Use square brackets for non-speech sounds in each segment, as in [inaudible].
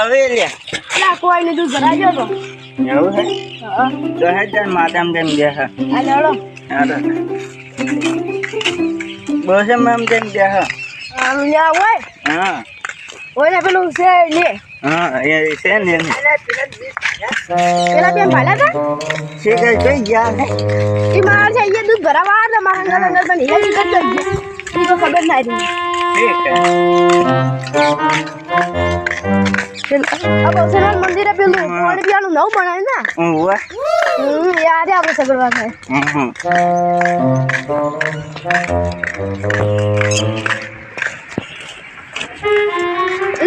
હવે લે લા કોઈ ને દૂધ ભરાજો તો. એવું હે? તો હે જન માતામ કેમ ગયા હે? આ લેડો હાલો. બસ એમ એમ તેમ ગયા હે? આનું લ્યા ઓય હા. ઓય ને પેલું છે લે હા એ છે ને. પેલા બેન ભાલા હતા? છે કે કઈ ગયા હે? ઈ માર છે અહીંયા દૂધ ભરાવા હતા મારા અંદર અંદર પણ ગઈ ઈ તો ખબર ના રહી. ઠીક બહુસરાલ મંદિરે પેલું પાણી પીવાનું નવું બનાવ્યું ને? હમ છે આપણે સગડવા થાય.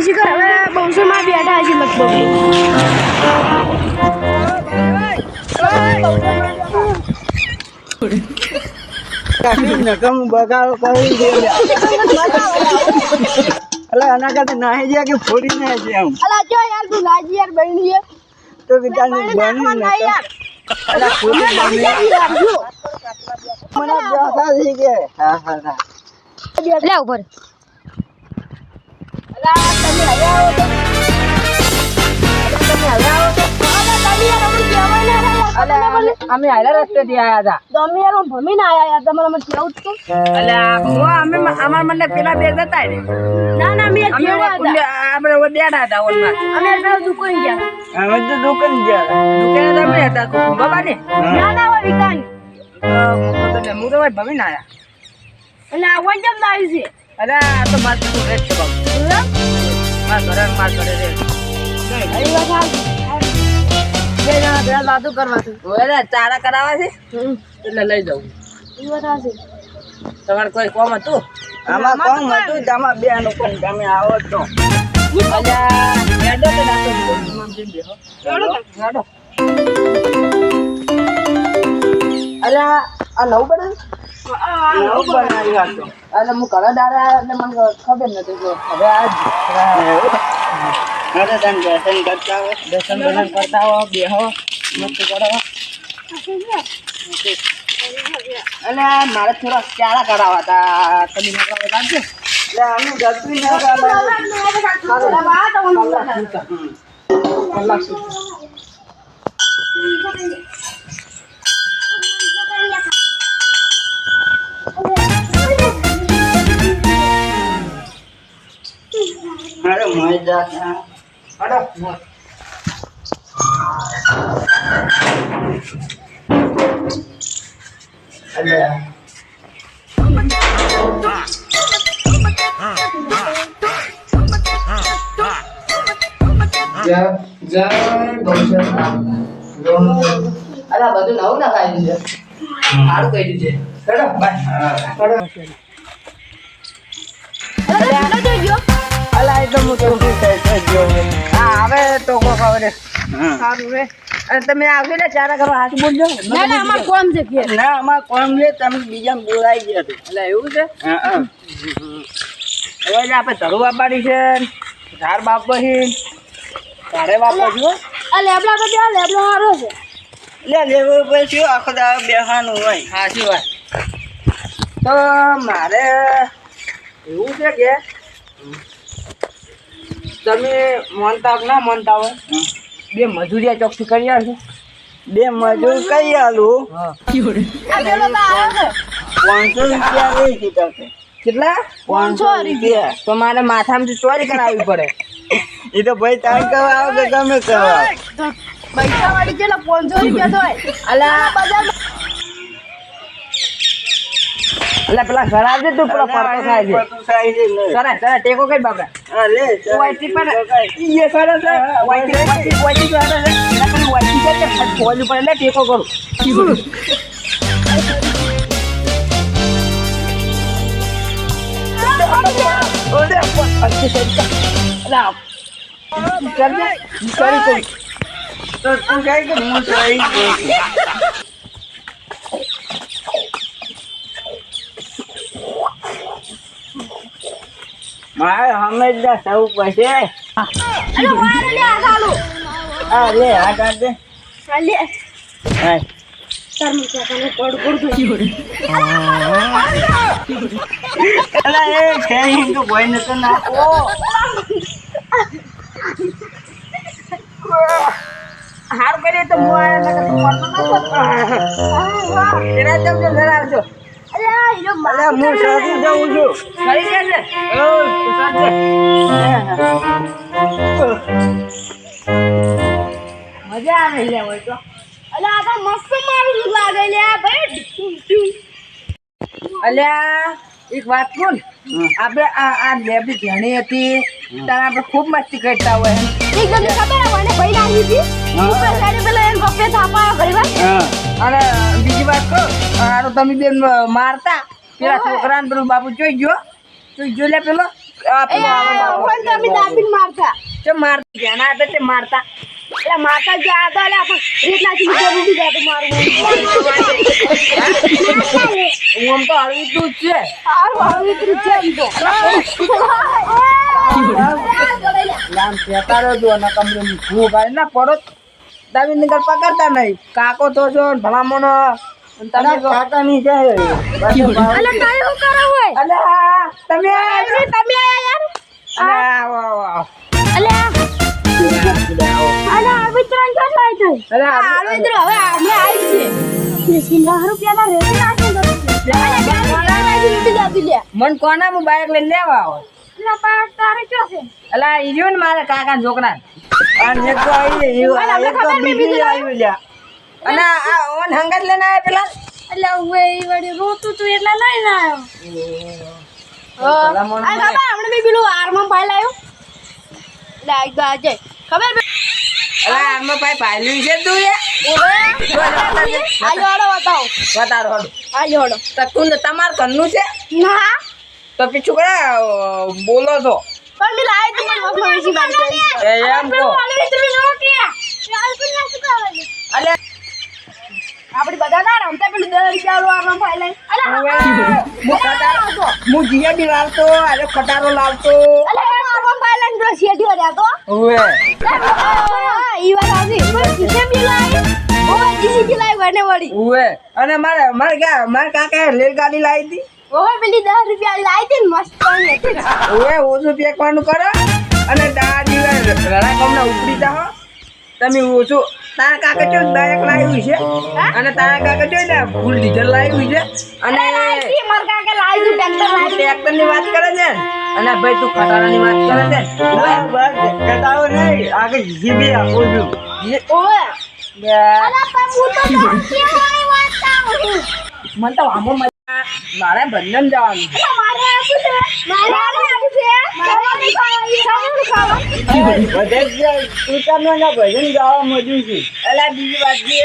શિખર હવે બહુસો માં બેઠા છે લગભગ નકમ બગાડો કરી અલા આના કરતા નાહી ગયા કે ફોડી ના છે આમ અલા જો યાર તું લાજી યાર બની છે તો વિચારને પાણી બની નાખવા ના યાર. અલા ફોડી મને બની લાજી લાગ્યું મને બેઠા છે કે. હા હા હા. લે ઉપર. અલા તમે હવે આવો તો. તમે હવે આવો તો. અલા તમે યાર અમે હાલા રસ્તે થી આયા હતા. તમે યાર ભમી ના આયા યાર તમારે મને કેવું તો એટલે હું અમે અમાર મને પેલા બે જતા ને. ના ના મેં અમે જેવા હતા. આપણે ઓ બેઠા હતા ઓલ અમે પેલા દુકાન ગયા અમે તો દુકાન ગયા દુકાને તમે હતા બાબા ને? ના ના હોય વિકાન. હું તો ભાઈ ભમી ના આયા. એટલે આ વન જમ લાવી છે? અરે આ તો માર તો રેટ છે બાબુ. માર ઘરે માર ઘરે રે. અરે ચારા કરાવવા છે? એટલે લઈ આવી તમારે કોઈ કોમ હતું? આમાં કોમ હતું તમારા બે નું પણ તમે આવો તો અલ્યા આ નવું હતું એટલે હું દાડા એટલે મને ખબર નથી કે હવે આ અરે દર્શન કરતા હો દર્શન દર્શન કરતા હો બેહો મસ્ત કરો. અને મારે થોડા ચારા કરાવવા હતા. તમે નકરા કાઢજો એટલે અમે ગતું ના કલાક સુધી. અરે મજા હતા હડો મોર. અલ્યા અરે આ બધું નવું ના ખાઈ દીધું સારું કહી દીધું હેડો બાય હેડો અલા એ તો હું તો હા હવે તો કો ખબર. સારું રે. તમે આવશો ને ચારા કરવા હાથ બોલજો ના. ના અમાર કોમ છે કે. ના આમાં કોમ છે તમે બીજા બોલાઈ ગયા હતું એટલે એવું છે? હા હવે આપણે ધરું વાપવાની છે ધાર બાપો છે તારે બાપો છો આ લેબડા તો ત્યાં લેબડો હારો છે. લે લેવું પછી આખો દાડો બેહવાનું હોય. હા શું વાત? તો મારે એવું છે કે તમે માનતા ના માનતા હોય બે મજૂરિયા ચોકસી કરી આવશે બે મજૂર કઈ આલું. પાંચસો રૂપિયા કેટલા? પાંચસો રૂપિયા. તો મારે માથામાંથી ચોરી કરાવવી પડે. એ તો ભાઈ તાર કરવા આવો કે ગમે કરવા પૈસા વાળી છે પાંચસો રૂપિયા તો અલા. અલા પેલા ઘર આવજે તું પેલો પડતો થાય છે. સરે સરસ ટેકો કઈ બાપરા? હા, લે, ચાલ. વાઈટી પર ઈએ સરે સરે વાઈટી વાઈટી વાઈટી સરે સરે પર વાઈટી છે. કે ફોન ઉપર એટલે ટેકો કરું. ઓલે અચ્છે છે અલા તું કરજે કરી કરી તો તું કહે કે હું સહી મારે હંમેશા સૌ પાસે અરે વારે લે આ ચાલુ આ લે આ કાઢ દે આ લે. હા. તાર અલા, એ ને તો હારું કરીએ તો મરતો ના તો. એના જેમ જો આવજો. અલે હું જાઉં છું. કરી. ઓ, મજા આવે લે હોય તો. અલે આ તો મસ્ત મારું લાગે લે ભાઈ. એક વાત બોલ. આપણે આ આ લેબની ઘણી હતી. ત્યારે આપણે ખૂબ મસ્તી કરતા હોય. એક ખબર હોય ને ભાઈ આવી હતી? અને બીજી વાત કહો આ તો તમે બેન મારતા. પેલા છોકરાને પેલું બાપુ જોઈ ગયો. જોઈ ગયો લે પેલો. આ એ પેલો આવે બાપુ. પણ તમે દાબીને મારતા. મારતા એટલે માતા જે આ એટલે આપણે રીત નાખી નીચે મૂકી જાય તો મારું હું આમ તો હળવી જ છે. એમ તો. કહેતા રહેજો અને ભાઈ ના પડો. તમે નીકળ પકડતા નહીં. કાકો તો છો ને ભલામણો. તમે કાકાની છે. અલે કરો હોય? અલે તમે તમે યાર. અલે અલે. અલે હવે આપણે આવી સિંગા રૂપિયાના રેટ નાખે મન કોના હું બાઈક લઈને લેવા આવો. એટલે તારે કયો છે? અલે ઈજો ને મારા કાકા છોકરા અને એક તો આવી એક તો ખબર નહીં બીજી બીજું આવી લ્યા. અને આ આ ઓન હંગાત લઈને આયા પેલા? એટલે હવે ઈ વળી રોતું તું એટલે લઈને આવ્યો. ભલામણ આ ખબર હમણાં મેં પેલું આરમાં આજે ખબર ભાઈ ભાઈલું છે તું એ? આજો આડો બતાવો. બતાડો હડો આજો તમાર ઘરનું છે? ના. તો પીછું કરે બોલો છો. પણ મેં વેચી મારી એ એમ કહો. અલે. આપણે બધા ના રમતા પેલું દસ રૂપિયા વાળું આરમાં ફાઇલ ઓવે, હું ખટારો હું જીએબી લાવતો અરે ખટારો લાવતો. અલે આરમાં ફાઇલ આવીને પેલો શેઠી વર્યા તો. ઓવે ઈ વાત આવી પણ કિસે બી લાવી ઓવે જીસી બી લાવી વને વળી. ઓવે અને મારે મારે ક્યાં મારે કાકા રેલગાડી લાવી હતી? ઓવે પેલી દસ રૂપિયા લાવી દે મસ્ત ઓવે ઓછું પેકવાનું કરો. અને દાદી રડા કમના ઉપડી જાઓ. તમે ઓછું તારા કાકા ચો બાઇક લાવ્યું છે? અને તારા કાકા ચો ને ફૂલ ડીઝલ લાવ્યું છે? અને મારા કાકા લાવી ટ્રેક્ટર લાવી ટ્રેક્ટરની વાત કરે છે? અને ભાઈ તું ખટારાની વાત કરે છે? બસ બસ કટાવો નહીં આગળ જીબી આપું છું. બે અલા પણ હું તો [laughs] વાત મને તો આમો મારે બંધન જવાનું છે. મારે આવું છે. મારે મારે ભજન ગાવા મજું છું. અલા બીજી વાત છે.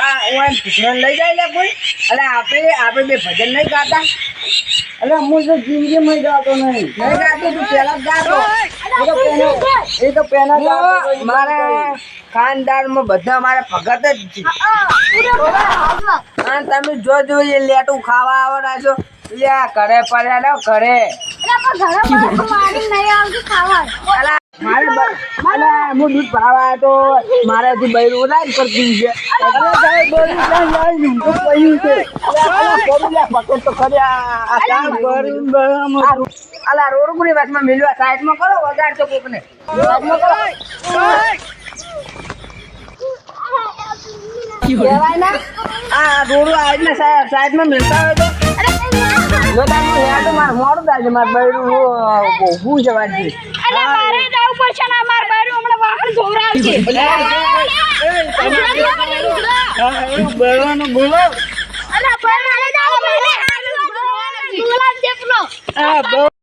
આ હું ભજન લઈ જાય લે કોઈ? એટલે આપણે આપણે બે ભજન નહીં ગાતા? અરે હું તો જિંદગીમાં ગાતો નહીં. નહીં ગાતું તું પહેલા ગાતો. એ તો પહેલાં એ તો મારા ખાનદાનમાં બધા મારા ભગત જ છે. અને તમે જો જો એ લેટું ખાવા આવવાના છો. લ્યા ઘરે પડ્યા ને ઘરે. મારે હું દૂધ ભરાવા તો મારાથી બૈરું ના જ કરતી છે. અલા વાતમાં મિલવા સાઈડમાં કરો વગાડતો કોકને. સાઈડમાં કરો. કહેવાય ના આ રોડ આજના સાઈડમાં મિલતા હોય તો જો તારું હેડ તો મારે મોડું થાય છે મારે બૈરું ઊભું છે વાંચી બોલો અલા મારે જાવ મને ગુલાબ જેટલો હા